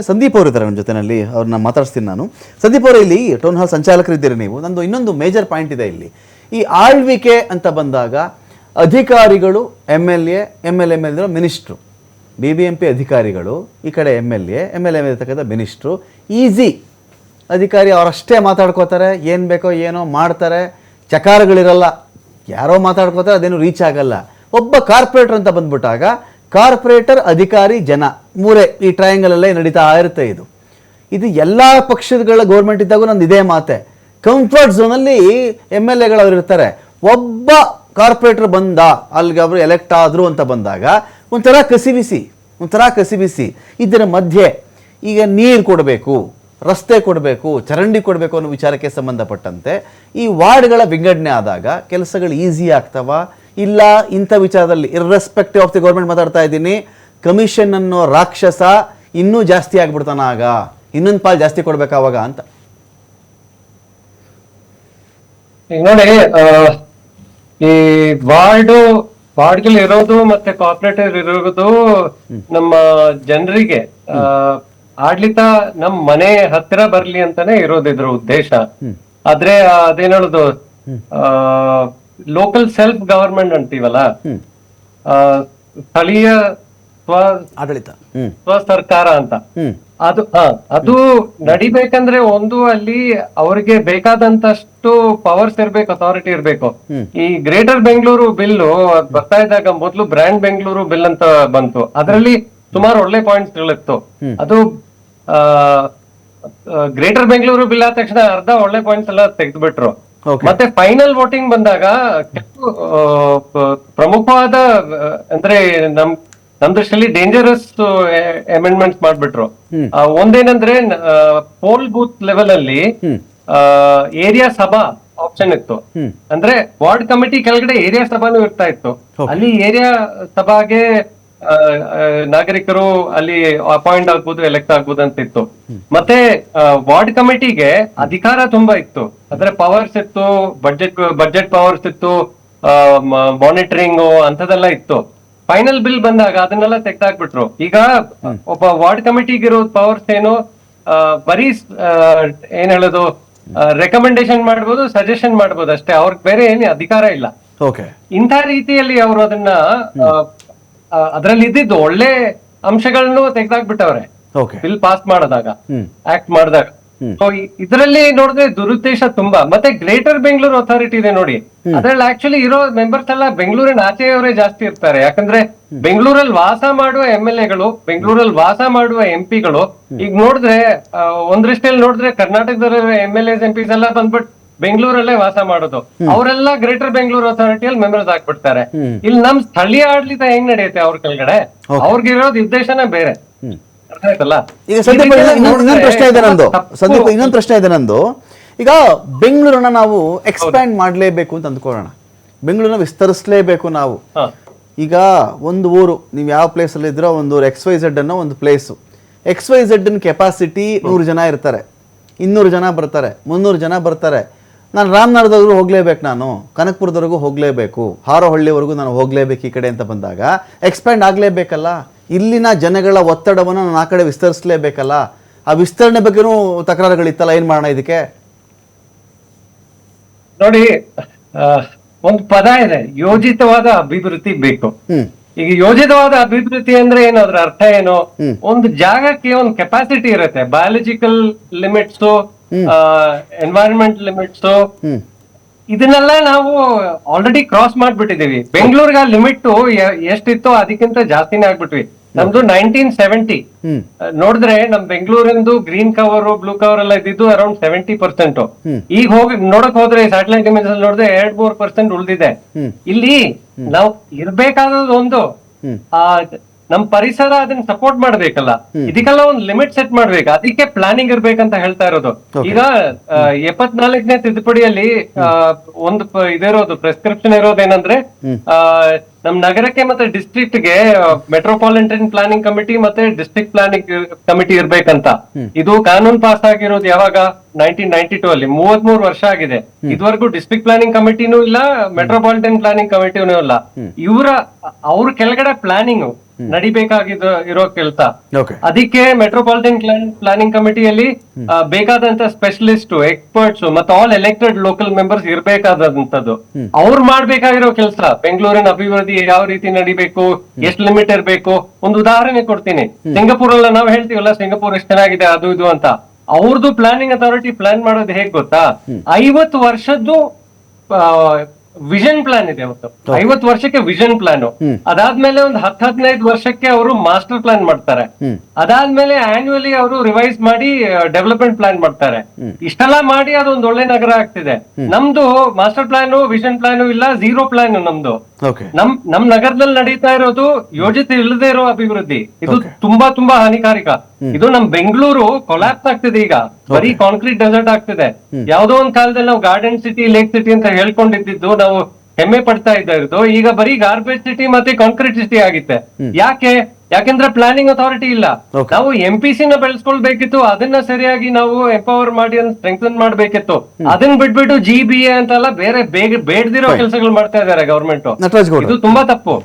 ಸಂದೀಪ್ ಅವರು ಇದ್ದಾರೆ ನನ್ನ ಜೊತೆನಲ್ಲಿ, ಅವ್ರನ್ನ ಮಾತಾಡ್ಸ್ತೀನಿ ನಾನು. ಸಂದೀಪ್ ಅವರು, ಇಲ್ಲಿ ಟೌನ್ ಹಾಲ್ ಸಂಚಾಲಕರಿದ್ದೀರಿ ನೀವು. ನಂದು ಇನ್ನೊಂದು ಮೇಜರ್ ಪಾಯಿಂಟ್ ಇದೆ ಇಲ್ಲಿ. ಈ ಆಳ್ವಿಕೆ ಅಂತ ಬಂದಾಗ ಅಧಿಕಾರಿಗಳು M L A M L M L minister B B M P ಅಧಿಕಾರಿಗಳು, ಈ ಕಡೆ M L A M L M ಇರ್ತಕ್ಕಂಥ ಮಿನಿಸ್ಟ್ರು ಈಸಿ ಅಧಿಕಾರಿ ಅವರಷ್ಟೇ ಮಾತಾಡ್ಕೋತಾರೆ. ಏನು ಬೇಕೋ ಏನೋ ಮಾಡ್ತಾರೆ. ಚಕಾರಗಳಿರಲ್ಲ. ಯಾರೋ ಮಾತಾಡ್ಕೋತಾರೆ, ಅದೇನು ರೀಚ್ ಆಗಲ್ಲ. ಒಬ್ಬ ಕಾರ್ಪೊರೇಟರ್ ಅಂತ ಬಂದ್ಬಿಟ್ಟಾಗ ಕಾರ್ಪೊರೇಟರ್ ಅಧಿಕಾರಿ ಜನ, ಮೂರೇ, ಈ ಟ್ರಯಾಂಗಲ್ ಅಲ್ಲೇ ನಡೀತಾ ಇರುತ್ತೆ ಇದು. ಇದು ಎಲ್ಲ ಪಕ್ಷಗಳ ಗೌರ್ಮೆಂಟ್ ಇದ್ದಾಗೂ ನಂದು ಇದೇ ಮಾತೆ. ಕಂಫರ್ಟ್ ಝೋನಲ್ಲಿ ಎಂ ಎಲ್ ಎಗಳು ಅವ್ರು ಇರ್ತಾರೆ. ಒಬ್ಬ ಕಾರ್ಪೊರೇಟರ್ ಬಂದ, ಅಲ್ಲಿಗೆ ಅವರು ಎಲೆಕ್ಟ್ ಆದರು ಅಂತ ಬಂದಾಗ, ಒಂಥರ ಕಸಿಬಿಸಿ ಒಂಥರ ಕಸಿಬಿಸಿ ಇದರ ಮಧ್ಯೆ ಈಗ ನೀರು ಕೊಡಬೇಕು, ರಸ್ತೆ ಕೊಡಬೇಕು, ಚರಂಡಿ ಕೊಡಬೇಕು ಅನ್ನೋ ವಿಚಾರಕ್ಕೆ ಸಂಬಂಧಪಟ್ಟಂತೆ ಈ ವಾರ್ಡ್ಗಳ ವಿಂಗಡಣೆ ಆದಾಗ ಕೆಲಸಗಳು ಈಸಿ ಆಗ್ತವ? ಇಲ್ಲ ಇಂಥ ವಿಚಾರದಲ್ಲಿ ಇರ್ರೆಸ್ಪೆಕ್ಟಿವ್ ಆಫ್ ದಿ ಗೌರ್ಮೆಂಟ್ ಮಾತಾಡ್ತಾ ಇದ್ದೀನಿ ಕಮಿಷನ್ ಅನ್ನೋ ರಾಕ್ಷಸ ಇನ್ನೂ ಜಾಸ್ತಿ ಆಗ್ಬಿಡ್ತಾನ ಆಗ. ಇನ್ನೊಂದು ಪಾಲ್ ಜಾಸ್ತಿ ಕೊಡ್ಬೇಕಾವಾಗ ಅಂತ. ನೋಡಿ ಆ, ಈ ವಾರ್ಡ್ ವಾರ್ಡ್ಗಳು ಇರೋದು ಮತ್ತೆ ಕಾರ್ಪೊರೇಟರ್ ಇರೋದು ನಮ್ಮ ಜನರಿಗೆ ಆಡಳಿತ ನಮ್ ಮನೆ ಹತ್ತಿರ ಬರ್ಲಿ ಅಂತಾನೆ ಇರೋದಿದ್ರು ಇದ್ರ ಉದ್ದೇಶ ಆದ್ರೆ ಆ, ಅದೇನ್ ಹೇಳುದು? ಲೋಕಲ್ ಸೆಲ್ಫ್ ಗವರ್ಮೆಂಟ್ ಅಂತೀವಲ್ಲ ಸ್ಥಳೀಯ ಸ್ವ ಆಡಳಿತ. ಸ್ವ ಸರ್ಕಾರ ಅಂತ. ಅದು ಹ ಅದು ನಡಿಬೇಕಂದ್ರೆ ಒಂದು ಅಲ್ಲಿ ಅವ್ರಿಗೆ ಬೇಕಾದಂತಷ್ಟು ಪವರ್ಸ್ ಇರ್ಬೇಕು ಅಥಾರಿಟಿ ಇರ್ಬೇಕು. ಈ ಗ್ರೇಟರ್ ಬೆಂಗಳೂರು ಬಿಲ್ ಬರ್ತಾ ಇದ್ದಾಗ ಮೊದಲು ಬ್ರ್ಯಾಂಡ್ ಬೆಂಗಳೂರು ಬಿಲ್ ಅಂತ ಬಂತು. ಅದರಲ್ಲಿ ಸುಮಾರು ಒಳ್ಳೆ ಪಾಯಿಂಟ್ಸ್ ಗಳಿತ್ತು. ಅದು ಗ್ರೇಟರ್ ಬೆಂಗಳೂರು ಬಿಲ್ ಆದ ತಕ್ಷಣ ಅರ್ಧ ಒಳ್ಳೆ ಪಾಯಿಂಟ್ಸ್ ಎಲ್ಲ ತೆಗೆದ್ಬಿಟ್ರು. ಮತ್ತೆ ಫೈನಲ್ ವೋಟಿಂಗ್ ಬಂದಾಗ ಕೆಲವು ಪ್ರಮುಖವಾದ ಅಂದ್ರೆ ನಮ್ ನಮ್ ದೃಷ್ಟಿಯಲ್ಲಿ ಡೇಂಜರಸ್ ಅಮೆಂಡ್ಮೆಂಟ್ ಮಾಡ್ಬಿಟ್ರು. ಒಂದೇನಂದ್ರೆ ಪೋಲ್ ಬೂತ್ ಲೆವೆಲ್ ಅಲ್ಲಿ ಏರಿಯಾ ಸಭಾ ಆಪ್ಷನ್ ಇತ್ತು. ಅಂದ್ರೆ ವಾರ್ಡ್ ಕಮಿಟಿ ಕೆಳಗಡೆ ಏರಿಯಾ ಸಭಾನು ಇರ್ತಾ ಇತ್ತು. ಅಲ್ಲಿ ಏರಿಯಾ ಸಭಾಗೆ ನಾಗರಿಕರು ಅಲ್ಲಿ ಅಪಾಯಿಂಟ್ ಆಗ್ಬೋದು ಎಲೆಕ್ಟ್ ಆಗ್ಬೋದು ಅಂತ ಇತ್ತು. ಮತ್ತೆ ವಾರ್ಡ್ ಕಮಿಟಿಗೆ ಅಧಿಕಾರ ತುಂಬಾ ಇತ್ತು. ಅಂದ್ರೆ ಪವರ್ಸ್ ಇತ್ತು ಬಜೆಟ್ ಬಜೆಟ್ ಪವರ್ಸ್ ಇತ್ತು ಮಾನಿಟರಿಂಗ್ ಅಂತದೆಲ್ಲ ಇತ್ತು. ಫೈನಲ್ ಬಿಲ್ ಬಂದಾಗ ಅದನ್ನೆಲ್ಲ ತೆಗ್ದಾಕ್ಬಿಟ್ರು. ಈಗ ಒಬ್ಬ ವಾರ್ಡ್ ಕಮಿಟಿಗೆ ಇರೋ ಪವರ್ಸ್ ಏನು ಬರೀ ಏನ್ ಹೇಳೋದು ರೆಕಮೆಂಡೇಶನ್ ಮಾಡ್ಬೋದು ಸಜೆಷನ್ ಮಾಡ್ಬೋದು ಅಷ್ಟೇ. ಅವ್ರಿಗೆ ಬೇರೆ ಏನು ಅಧಿಕಾರ ಇಲ್ಲ. ಇಂಥ ರೀತಿಯಲ್ಲಿ ಅವರು ಅದನ್ನ ಅದರಲ್ಲಿ ಇದ್ದಿದ್ದು ಒಳ್ಳೆ ಅಂಶಗಳನ್ನು ತೆಗೆದಾಕ್ಬಿಟ್ಟವ್ರೆ. ಬಿಲ್ ಪಾಸ್ ಮಾಡಿದಾಗ ಆಕ್ಟ್ ಮಾಡಿದಾಗ. ಸೊ ಇದರಲ್ಲಿ ನೋಡಿದ್ರೆ ದುರುದ್ದೇಶ ತುಂಬಾ. ಮತ್ತೆ ಗ್ರೇಟರ್ ಬೆಂಗಳೂರು ಅಥಾರಿಟಿ ಇದೆ ನೋಡಿ. ಅದ್ರಲ್ಲಿ ಆಕ್ಚುಲಿ ಇರೋ ಮೆಂಬರ್ಸ್ ಎಲ್ಲ ಬೆಂಗಳೂರಿನ ಆಚೆಯವರೇ ಜಾಸ್ತಿ ಇರ್ತಾರೆ. ಯಾಕಂದ್ರೆ ಬೆಂಗಳೂರಲ್ಲಿ ವಾಸ ಮಾಡುವ ಎಂ ಎಲ್ ಎಗಳು ಬೆಂಗಳೂರಲ್ಲಿ ವಾಸ ಮಾಡುವ ಎಂ ಪಿಗಳು ಈಗ ನೋಡಿದ್ರೆ ಒಂದ್ರಷ್ಟೇ ಒಂದ್ ದೃಷ್ಟಿಯಲ್ಲಿ ನೋಡಿದ್ರೆ ಕರ್ನಾಟಕದ M L S M Ps ಎಲ್ಲ ಬಂದ್ಬಿಟ್ಟು ಬೆಂಗಳೂರಲ್ಲೇ ವಾಸ ಮಾಡೋದು. ಅವರೆಲ್ಲ ಗ್ರೇಟರ್ ಬೆಂಗಳೂರು ಅಥಾರಿಟಿಯಲ್ಲಿ ಮೆಂಬರ್ಸ್ ಆಗ್ಬಿಡ್ತಾರೆ. ಇಲ್ಲಿ ನಮ್ ಸ್ಥಳೀಯ ಆಡಳಿತ ಹೆಂಗ್ ನಡೆಯುತ್ತೆ ಅವ್ರ ಕೆಳಗಡೆ? ಅವ್ರಿಗಿರೋದು ಉದ್ದೇಶನೇ ಬೇರೆ. ಈಗ ಸಂದೀಪ್ ಇದಕ್ಕೆಲ್ಲ ಇನ್ನೊಂದು ಇನ್ನೊಂದು ಪ್ರಶ್ನೆ ಇದೆ ನಂದು. ತಪ್ಪು- ಸಂದೀಪ್ ಇನ್ನೊಂದು ಪ್ರಶ್ನೆ ಇದೆ ನಂದು. ಈಗ ಬೆಂಗಳೂರನ್ನ ನಾವು ಎಕ್ಸ್ಪ್ಯಾಂಡ್ ಮಾಡಲೇಬೇಕು ಅಂತ ಅಂದ್ಕೊಳ್ಳೋಣ. ಬೆಂಗಳೂರನ್ನ ವಿಸ್ತರಿಸಲೇಬೇಕು ನಾವು. ಈಗ ಒಂದು ಊರು ನೀವು ಯಾವ ಪ್ಲೇಸಲ್ಲಿ ಇದ್ರೋ ಒಂದು ಊರು ಎಕ್ಸ್ ವೈ ಝೆಡ್ ಅನ್ನೋ ಒಂದು place X Y Z capacity ನೂರು ಜನ ಇರ್ತಾರೆ. ಇನ್ನೂರು ಜನ ಬರ್ತಾರೆ. ಮುನ್ನೂರು ಜನ ಬರ್ತಾರೆ. ನಾನು ರಾಮನಗರದವರೆಗೂ ಹೋಗಲೇಬೇಕು ನಾನು ಕನಕಪುರದವರೆಗೂ ಹೋಗಲೇಬೇಕು ಹಾರೋಹಳ್ಳಿವರೆಗೂ ನಾನು ಹೋಗಲೇಬೇಕು ಈ ಕಡೆ ಅಂತ ಬಂದಾಗ ಎಕ್ಸ್ಪ್ಯಾಂಡ್ ಆಗಲೇಬೇಕಲ್ಲ? ಇಲ್ಲಿನ ಜನಗಳ ಒತ್ತಡವನ್ನು ನಾನು ಆ ಕಡೆ ವಿಸ್ತರಿಸಲೇಬೇಕಲ್ಲ? ಆ ವಿಸ್ತರಣೆ ಬಗ್ಗೆನೂ ತಕರಾರುಗಳಿತ್ತಲ್ಲ ಏನು ಮಾಡೋಣ ಇದಕ್ಕೆ? ನೋಡಿ ಒಂದು ಪದ ಇದೆ ಯೋಜಿತವಾದ ಅಭಿವೃದ್ಧಿ ಬೇಕು. ಈಗ ಯೋಜಿತವಾದ ಅಭಿವೃದ್ಧಿ ಅಂದ್ರೆ ಏನು ಅದ್ರ ಅರ್ಥ ಏನು? ಒಂದು ಜಾಗಕ್ಕೆ ಒಂದು ಕೆಪಾಸಿಟಿ ಇರುತ್ತೆ ಬಯಾಲಜಿಕಲ್ ಲಿಮಿಟ್ಸ್ ಎನ್ವೈರನ್ಮೆಂಟ್ ಲಿಮಿಟ್ಸ್ ಇದನ್ನೆಲ್ಲ ನಾವು ಆಲ್ರೆಡಿ ಕ್ರಾಸ್ ಮಾಡ್ಬಿಟ್ಟಿದೀವಿ ಬೆಂಗಳೂರಿಗೆ ಆ ಲಿಮಿಟ್ ಎಷ್ಟಿತ್ತು ಅದಕ್ಕಿಂತ ಜಾಸ್ತಿನೇ ಆಗ್ಬಿಟ್ವಿ. ನಮ್ದು ನೈನ್ಟೀನ್ ಸೆವೆಂಟಿ ನೋಡಿದ್ರೆ ನಮ್ ಬೆಂಗಳೂರಿಂದು ಗ್ರೀನ್ ಕವರ್ ಬ್ಲೂ ಕವರ್ ಎಲ್ಲ ಇದ್ದಿದ್ದು ಅರೌಂಡ್ ಸೆವೆಂಟಿ ಪರ್ಸೆಂಟ್ ಈಗ ಹೋಗಿ ನೋಡಕ್ ಹೋದ್ರೆ ಸ್ಯಾಟಲೈಟ್ ಇಮೇಜ್ ಅಲ್ಲಿ ನೋಡಿದ್ರೆ ಎರಡ್ ಮೂರ್ ಪರ್ಸೆಂಟ್ ಉಳಿದಿದೆ ಇಲ್ಲಿ ನಾವು ಇರ್ಬೇಕಾದ ಒಂದು. ಆ ನಮ್ ಪರಿಸರ ಅದನ್ನ ಸಪೋರ್ಟ್ ಮಾಡ್ಬೇಕಲ್ಲ. ಇದಕ್ಕೆಲ್ಲ ಒಂದು ಲಿಮಿಟ್ ಸೆಟ್ ಮಾಡ್ಬೇಕು. ಅದಕ್ಕೆ ಪ್ಲಾನಿಂಗ್ ಇರ್ಬೇಕಂತ ಹೇಳ್ತಾ ಇರೋದು. ಈಗ ಎಪ್ಪತ್ನಾಲ್ಕನೇ ತಿದ್ದುಪಡಿಯಲ್ಲಿ ಒಂದು ಇದಿರೋದು ಪ್ರೆಸ್ಕ್ರಿಪ್ಷನ್ ಇರೋದೇನಂದ್ರೆ ಆ, ನಮ್ ನಗರಕ್ಕೆ ಮತ್ತೆ ಡಿಸ್ಟ್ರಿಕ್ಟ್ಗೆ ಮೆಟ್ರೋಪಾಲಿಟನ್ ಪ್ಲಾನಿಂಗ್ ಕಮಿಟಿ ಮತ್ತೆ ಡಿಸ್ಟ್ರಿಕ್ಟ್ ಪ್ಲಾನಿಂಗ್ ಕಮಿಟಿ ಇರ್ಬೇಕಂತ. ಇದು ಕಾನೂನು ಪಾಸ್ ಆಗಿರೋದು ಯಾವಾಗ? ನೈನ್ಟೀನ್ ನೈನ್ಟಿ ಟೂ ಅಲ್ಲಿ. ಮೂವತ್ ಮೂರು ವರ್ಷ ಆಗಿದೆ. ಇದುವರೆಗೂ ಡಿಸ್ಟ್ರಿಕ್ಟ್ ಪ್ಲಾನಿಂಗ್ ಕಮಿಟಿನೂ ಇಲ್ಲ ಮೆಟ್ರೋಪಾಲಿಟನ್ ಪ್ಲಾನಿಂಗ್ ಕಮಿಟಿನೂ ಇಲ್ಲ. ಇವರ ಅವ್ರ ಕೆಳಗಡೆ ಪ್ಲಾನಿಂಗ್ ನಡಿಬೇಕಾಗಿದ್ದ ಇರೋ ಕೆಲಸ. ಅದಕ್ಕೆ ಮೆಟ್ರೋಪಾಲಿಟನ್ ಪ್ಲಾನಿಂಗ್ ಕಮಿಟಿಯಲ್ಲಿ ಬೇಕಾದಂತ ಸ್ಪೆಷಲಿಸ್ಟ್ ಎಕ್ಸ್ಪರ್ಟ್ಸ್ ಮತ್ತೆ ಆಲ್ ಎಲೆಕ್ಟೆಡ್ ಲೋಕಲ್ ಮೆಂಬರ್ಸ್ ಇರ್ಬೇಕಾದಂತದ್ದು. ಅವ್ರು ಮಾಡ್ಬೇಕಾಗಿರೋ ಕೆಲಸ. ಬೆಂಗಳೂರಿನ ಅಭಿವೃದ್ಧಿ ಯಾವ ರೀತಿ ನಡಿಬೇಕು ಎಷ್ಟು ಲಿಮಿಟ್ ಇರಬೇಕು? ಒಂದು ಉದಾಹರಣೆ ಕೊಡ್ತೀನಿ. ಸಿಂಗಾಪುರ್ ನಾವು ಹೇಳ್ತೀವಲ್ಲ ಸಿಂಗಾಪುರ್ ಎಷ್ಟು ಚೆನ್ನಾಗಿದೆ ಅದು ಇದು ಅಂತ. ಅವ್ರದ್ದು ಪ್ಲಾನಿಂಗ್ ಅಥಾರಿಟಿ ಪ್ಲಾನ್ ಮಾಡೋದು ಹೇಗ್ ಗೊತ್ತಾ? ಐವತ್ತು ವರ್ಷದ್ದು ವಿಷನ್ ಪ್ಲಾನ್ ಇದೆ ಅವತ್ತು. ಐವತ್ತು ವರ್ಷಕ್ಕೆ ವಿಷನ್ ಪ್ಲಾನ್. ಅದಾದ್ಮೇಲೆ ಒಂದು ಹತ್ತು ಹದಿನೈದು ವರ್ಷಕ್ಕೆ ಅವರು ಮಾಸ್ಟರ್ ಪ್ಲಾನ್ ಮಾಡ್ತಾರೆ. ಅದಾದ್ಮೇಲೆ ಆನ್ಯುವಲಿ ಅವರು ರಿವೈಸ್ ಮಾಡಿ ಡೆವಲಪ್ಮೆಂಟ್ ಪ್ಲಾನ್ ಮಾಡ್ತಾರೆ. ಇಷ್ಟೆಲ್ಲ ಮಾಡಿ ಅದು ಒಂದು ಒಳ್ಳೆ ನಗರ ಆಗ್ತಿದೆ. ನಮ್ದು ಮಾಸ್ಟರ್ ಪ್ಲಾನ್ ವಿಷನ್ ಪ್ಲಾನ್ ಇಲ್ಲ ಝೀರೋ ಪ್ಲಾನ್ ನಮ್ದು. ನಮ್ ನಮ್ ನಗರದಲ್ಲಿ ನಡೀತಾ ಇರೋದು ಯೋಜಿತ ಇಲ್ಲದೆ ಇರೋ ಅಭಿವೃದ್ಧಿ. ಇದು ತುಂಬಾ ತುಂಬಾ ಹಾನಿಕಾರಕ. ಇದು ನಮ್ ಬೆಂಗಳೂರು ಕೊಲಾಪ್ಸ್ ಆಗ್ತಿದೆ ಈಗ. ಬರೀ ಕಾಂಕ್ರೀಟ್ ಡೆಸರ್ಟ್ ಆಗ್ತಿದೆ. ಯಾವ್ದೋ ಒಂದ್ ಕಾಲದಲ್ಲಿ ನಾವು ಗಾರ್ಡನ್ ಸಿಟಿ ಲೇಕ್ ಸಿಟಿ ಅಂತ ಹೇಳ್ಕೊಂಡಿದ್ದು ನಾವು ಹೆಮ್ಮೆ ಪಡ್ತಾ ಇದ್ದ ಇರೋದು ಈಗ ಬರೀ ಗಾರ್ಬೇಜ್ ಸಿಟಿ ಮತ್ತೆ ಕಾಂಕ್ರೀಟ್ ಸಿಟಿ ಆಗಿತ್ತೆ. ಯಾಕೆ? ಯಾಕೆಂದ್ರೆ ಪ್ಲಾನಿಂಗ್ ಅಥಾರಿಟಿ ಇಲ್ಲ. ನಾವು ಎಂ ಪಿ ಸಿ ನ ಬೆಳೆಸ್ಕೊಳ್ಬೇಕಿತ್ತು ಅದನ್ನ ಸರಿಯಾಗಿ ನಾವು ಎಂಪವರ್ ಮಾಡಿ ಸ್ಟ್ರೆಂಥನ್ ಮಾಡ್ಬೇಕಿತ್ತು. ಅದನ್ನ ಬಿಟ್ಬಿಟ್ಟು ಜಿ ಬಿ ಎ ಅಂತೆಲ್ಲ ಬೇರೆ ಬೇಗ ಬೇಡದಿರೋ ಕೆಲಸಗಳು ಮಾಡ್ತಾ ಇದಾರೆ ಗವರ್ಮೆಂಟ್ ಇದು ತುಂಬಾ ತಪ್ಪು.